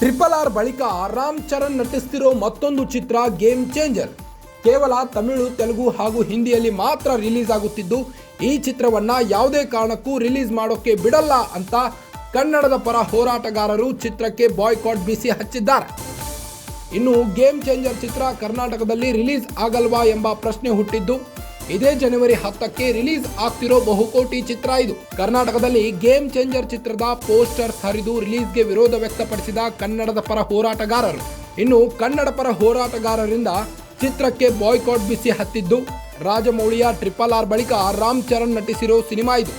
Triple R ಬಳಿಕ ರಾಮ್ ಚರಣ್ ನಟಿಸ್ತಿರೋ ಮತ್ತೊಂದು ಚಿತ್ರ game changer ಕೇವಲ ತಮಿಳು, ತೆಲುಗು ಹಾಗೂ ಹಿಂದಿಯಲ್ಲಿ ಮಾತ್ರ ರಿಲೀಸ್ ಆಗುತ್ತಿದ್ದು, ಈ ಚಿತ್ರವನ್ನ ಯಾವುದೇ ಕಾರಣಕ್ಕೂ ರಿಲೀಸ್ ಮಾಡೋಕ್ಕೆ ಬಿಡಲ್ಲ ಅಂತ ಕನ್ನಡದ ಪರ ಹೋರಾಟಗಾರರು ಚಿತ್ರಕ್ಕೆ ಬಾಯ್ಕಾಟ್ ಬೀಸಿ ಹಚ್ಚಿದ್ದಾರೆ. ಇನ್ನು ಗೇಮ್ ಚೇಂಜರ್ ಚಿತ್ರ ಕರ್ನಾಟಕದಲ್ಲಿ ರಿಲೀಸ್ ಆಗಲ್ವಾ ಎಂಬ ಪ್ರಶ್ನೆ ಹುಟ್ಟಿದ್ದು ಇದೇ ಜನವರಿ ಹತ್ತಕ್ಕೆ ರಿಲೀಸ್ ಆಗ್ತಿರೋ ಬಹುಕೋಟಿ ಚಿತ್ರ ಇದು. ಕರ್ನಾಟಕದಲ್ಲಿ ಗೇಮ್ ಚೇಂಜರ್ ಚಿತ್ರದ ಪೋಸ್ಟರ್ಸ್ ಹರಿದು ರಿಲೀಸ್ಗೆ ವಿರೋಧ ವ್ಯಕ್ತಪಡಿಸಿದ ಕನ್ನಡದ ಪರ ಹೋರಾಟಗಾರರು. ಇನ್ನು ಕನ್ನಡ ಪರ ಹೋರಾಟಗಾರರಿಂದ ಚಿತ್ರಕ್ಕೆ ಬಾಯ್ಕಾಟ್ ಬಿಸಿ ಹತ್ತಿದ್ದು, ರಾಜಮೌಳಿಯ ಟ್ರಿಪಲ್ ಆರ್ ಬಳಿಕ ರಾಮ್ ಚರಣ್ ನಟಿಸಿರೋ ಸಿನಿಮಾ ಇದು.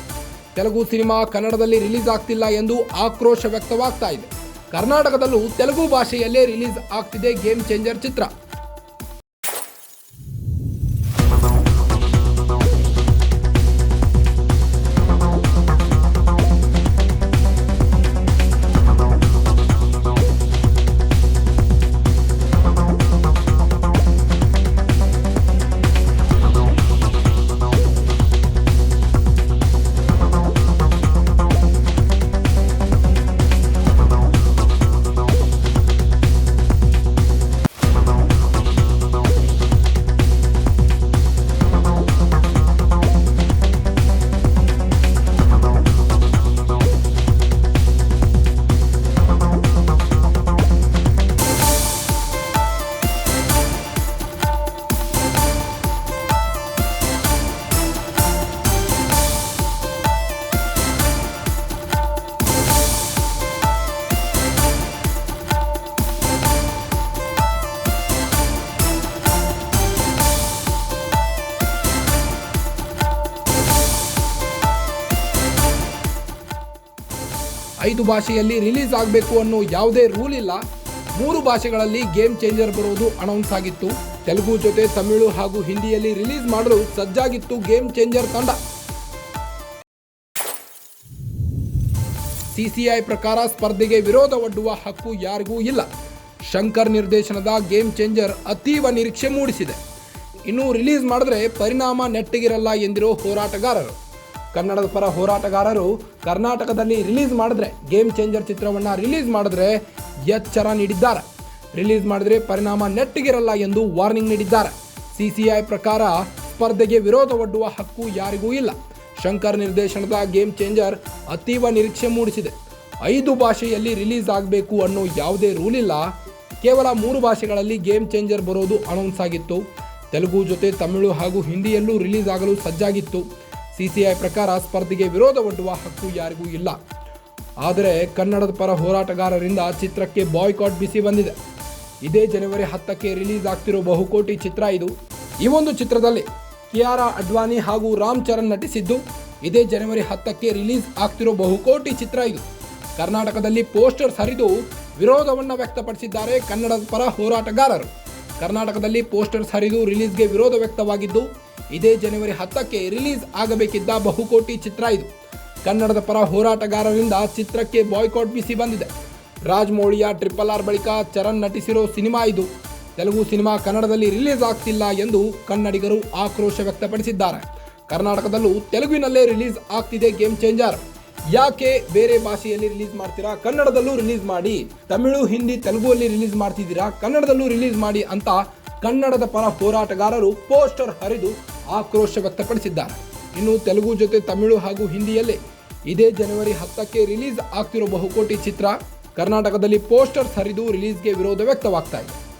ತೆಲುಗು ಸಿನಿಮಾ ಕನ್ನಡದಲ್ಲಿ ರಿಲೀಸ್ ಆಗ್ತಿಲ್ಲ ಎಂದು ಆಕ್ರೋಶ ವ್ಯಕ್ತವಾಗ್ತಾ ಇದೆ. ಕರ್ನಾಟಕದಲ್ಲೂ ತೆಲುಗು ಭಾಷೆಯಲ್ಲೇ ರಿಲೀಸ್ ಆಗ್ತಿದೆ ಗೇಮ್ ಚೇಂಜರ್ ಚಿತ್ರ. ಐದು ಭಾಷೆಯಲ್ಲಿ ರಿಲೀಸ್ ಆಗಬೇಕು ಅನ್ನೋ ಯಾವುದೇ ರೂಲ್ ಇಲ್ಲ. ಮೂರು ಭಾಷೆಗಳಲ್ಲಿ ಗೇಮ್ ಚೇಂಜರ್ ಬರುವುದು ಅನೌನ್ಸ್ ಆಗಿತ್ತು. ತೆಲುಗು ಜೊತೆ ತಮಿಳು ಹಾಗೂ ಹಿಂದಿಯಲ್ಲಿ ರಿಲೀಸ್ ಮಾಡಲು ಸಜ್ಜಾಗಿತ್ತು ಗೇಮ್ ಚೇಂಜರ್ ತಂಡ. ಸಿಸಿಐ ಪ್ರಕಾರ ಸ್ಪರ್ಧೆಗೆ ವಿರೋಧ ಒಡ್ಡುವ ಹಕ್ಕು ಯಾರಿಗೂ ಇಲ್ಲ. ಶಂಕರ್ ನಿರ್ದೇಶನದ ಗೇಮ್ ಚೇಂಜರ್ ಅತೀವ ನಿರೀಕ್ಷೆ ಮೂಡಿಸಿದೆ. ಇನ್ನು ರಿಲೀಸ್ ಮಾಡಿದ್ರೆ ಪರಿಣಾಮ ನೆಟ್ಟಗಿರಲ್ಲ ಎಂದಿರೋ ಹೋರಾಟಗಾರರು. ಕನ್ನಡದ ಪರ ಹೋರಾಟಗಾರರು ಕರ್ನಾಟಕದಲ್ಲಿ ರಿಲೀಸ್ ಮಾಡಿದ್ರೆ ಗೇಮ್ ಚೇಂಜರ್ ಚಿತ್ರವನ್ನು ರಿಲೀಸ್ ಮಾಡಿದ್ರೆ ಎಚ್ಚರ ನೀಡಿದ್ದಾರೆ. ರಿಲೀಸ್ ಮಾಡಿದ್ರೆ ಪರಿಣಾಮ ನೆಟ್ಟಿಗಿರಲ್ಲ ಎಂದು ವಾರ್ನಿಂಗ್ ನೀಡಿದ್ದಾರೆ. ಸಿಸಿಐ ಪ್ರಕಾರ ಸ್ಪರ್ಧೆಗೆ ವಿರೋಧ ಒಡ್ಡುವ ಹಕ್ಕು ಯಾರಿಗೂ ಇಲ್ಲ. ಶಂಕರ್ ನಿರ್ದೇಶನದ ಗೇಮ್ ಚೇಂಜರ್ ಅತೀವ ನಿರೀಕ್ಷೆ ಮೂಡಿಸಿದೆ. ಐದು ಭಾಷೆಯಲ್ಲಿ ರಿಲೀಸ್ ಆಗಬೇಕು ಅನ್ನೋ ಯಾವುದೇ ರೂಲ್ ಇಲ್ಲ. ಕೇವಲ ಮೂರು ಭಾಷೆಗಳಲ್ಲಿ ಗೇಮ್ ಚೇಂಜರ್ ಬರೋದು ಅನೌನ್ಸ್ ಆಗಿತ್ತು. ತೆಲುಗು ಜೊತೆ ತಮಿಳು ಹಾಗೂ ಹಿಂದಿಯಲ್ಲೂ ರಿಲೀಸ್ ಆಗಲು ಸಜ್ಜಾಗಿತ್ತು. ಸಿಸಿಐ ಪ್ರಕಾರ ಸ್ಪರ್ಧೆಗೆ ವಿರೋಧ ಒಡ್ಡುವ ಹಕ್ಕು ಯಾರಿಗೂ ಇಲ್ಲ. ಆದರೆ ಕನ್ನಡದ ಪರ ಹೋರಾಟಗಾರರಿಂದ ಚಿತ್ರಕ್ಕೆ ಬಾಯ್ಕಾಟ್ ಬಿಸಿ ಬಂದಿದೆ. ಇದೇ ಜನವರಿ ಹತ್ತಕ್ಕೆ ರಿಲೀಸ್ ಆಗ್ತಿರೋ ಬಹುಕೋಟಿ ಚಿತ್ರ ಇದು. ಈ ಒಂದು ಚಿತ್ರದಲ್ಲಿ ಕಿಯಾರಾ ಅಡ್ವಾನಿ ಹಾಗೂ ರಾಮ್ ಚರಣ್ ನಟಿಸಿದ್ದು, ಇದೇ ಜನವರಿ ಹತ್ತಕ್ಕೆ ರಿಲೀಸ್ ಆಗ್ತಿರೋ ಬಹುಕೋಟಿ ಚಿತ್ರ ಇದು. ಕರ್ನಾಟಕದಲ್ಲಿ ಪೋಸ್ಟರ್ಸ್ ಹರಿದು ವಿರೋಧವನ್ನು ವ್ಯಕ್ತಪಡಿಸಿದ್ದಾರೆ ಕನ್ನಡದ ಪರ ಹೋರಾಟಗಾರರು. ಕರ್ನಾಟಕದಲ್ಲಿ ಪೋಸ್ಟರ್ಸ್ ಹರಿದು ರಿಲೀಸ್ಗೆ ವಿರೋಧ ವ್ಯಕ್ತವಾಗಿದ್ದು ಇದೇ ಜನವರಿ ಹತ್ತಕ್ಕೆ ರಿಲೀಸ್ ಆಗಬೇಕಿದ್ದ ಬಹುಕೋಟಿ ಚಿತ್ರ ಇದು. ಕನ್ನಡದ ಪರ ಹೋರಾಟಗಾರರಿಂದ ಚಿತ್ರಕ್ಕೆ ಬಾಯ್ಕಾಟ್ ಬಿಸಿ ಬಂದಿದೆ. ರಾಜ್ಮೌಳಿಯ ಟ್ರಿಪಲ್ ಆರ್ ಬಳಿಕ ಚರಣ್ ನಟಿಸಿರೋ ಸಿನಿಮಾ ಇದು. ತೆಲುಗು ಸಿನಿಮಾ ಕನ್ನಡದಲ್ಲಿ ರಿಲೀಸ್ ಆಗ್ತಿಲ್ಲ ಎಂದು ಕನ್ನಡಿಗರು ಆಕ್ರೋಶ ವ್ಯಕ್ತಪಡಿಸಿದ್ದಾರೆ. ಕರ್ನಾಟಕದಲ್ಲೂ ತೆಲುಗಿನಲ್ಲೇ ರಿಲೀಸ್ ಆಗ್ತಿದೆ ಗೇಮ್ ಚೇಂಜರ್. ಯಾಕೆ ಬೇರೆ ಭಾಷೆಯಲ್ಲಿ ರಿಲೀಸ್ ಮಾಡ್ತೀರಾ? ಕನ್ನಡದಲ್ಲೂ ರಿಲೀಸ್ ಮಾಡಿ. ತಮಿಳು, ಹಿಂದಿ, ತೆಲುಗುವಲ್ಲಿ ರಿಲೀಸ್ ಮಾಡ್ತಿದ್ದೀರಾ? ಕನ್ನಡದಲ್ಲೂ ರಿಲೀಸ್ ಮಾಡಿ ಅಂತ ಕನ್ನಡದ ಪರ ಹೋರಾಟಗಾರರು ಪೋಸ್ಟರ್ ಹರಿದು ಆಕ್ರೋಶ ವ್ಯಕ್ತಪಡಿಸಿದ್ದಾರೆ. ಇನ್ನು ತೆಲುಗು ಜೊತೆ ತಮಿಳು ಹಾಗೂ ಹಿಂದಿಯಲ್ಲೇ ಇದೇ ಜನವರಿ ಹತ್ತಕ್ಕೆ ರಿಲೀಸ್ ಆಗ್ತಿರೋ ಬಹುಕೋಟಿ ಚಿತ್ರ ಕರ್ನಾಟಕದಲ್ಲಿ ಪೋಸ್ಟರ್ಸ್ ಹರಿದು ರಿಲೀಸ್ಗೆ ವಿರೋಧ ವ್ಯಕ್ತವಾಗ್ತಾ ಇದೆ.